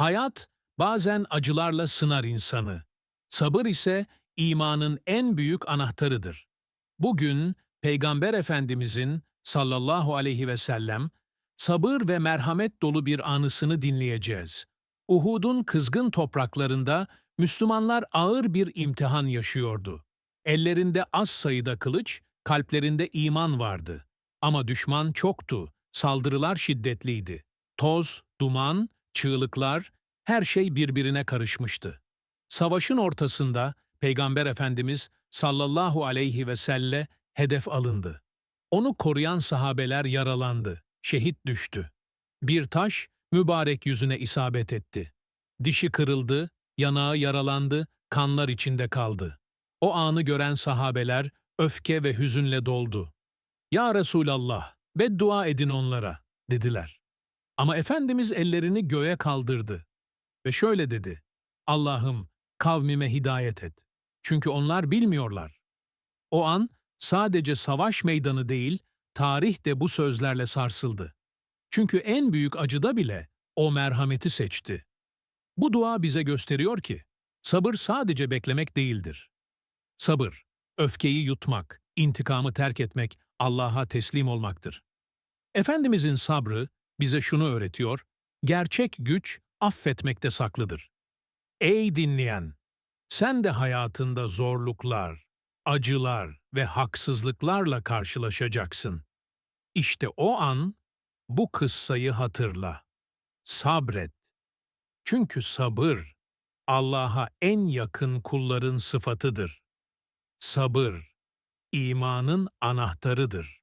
Hayat bazen acılarla sınar insanı. Sabır ise imanın en büyük anahtarıdır. Bugün Peygamber Efendimizin sallallahu aleyhi ve sellem sabır ve merhamet dolu bir anısını dinleyeceğiz. Uhud'un kızgın topraklarında Müslümanlar ağır bir imtihan yaşıyordu. Ellerinde az sayıda kılıç, kalplerinde iman vardı. Ama düşman çoktu, saldırılar şiddetliydi. Toz, duman, çığlıklar, her şey birbirine karışmıştı. Savaşın ortasında Peygamber Efendimiz sallallahu aleyhi ve selle hedef alındı. Onu koruyan sahabeler yaralandı, şehit düştü. Bir taş mübarek yüzüne isabet etti. Dişi kırıldı, yanağı yaralandı, kanlar içinde kaldı. O anı gören sahabeler öfke ve hüzünle doldu. Ya Resulallah, beddua edin onlara, dediler. Ama Efendimiz ellerini göğe kaldırdı ve şöyle dedi. Allah'ım kavmime hidayet et. Çünkü onlar bilmiyorlar. O an sadece savaş meydanı değil, tarih de bu sözlerle sarsıldı. Çünkü en büyük acıda bile o merhameti seçti. Bu dua bize gösteriyor ki, sabır sadece beklemek değildir. Sabır, öfkeyi yutmak, intikamı terk etmek, Allah'a teslim olmaktır. Efendimizin sabrı bize şunu öğretiyor, gerçek güç affetmekte saklıdır. Ey dinleyen! Sen de hayatında zorluklar, acılar ve haksızlıklarla karşılaşacaksın. İşte o an bu kıssayı hatırla. Sabret. Çünkü sabır Allah'a en yakın kulların sıfatıdır. Sabır imanın anahtarıdır.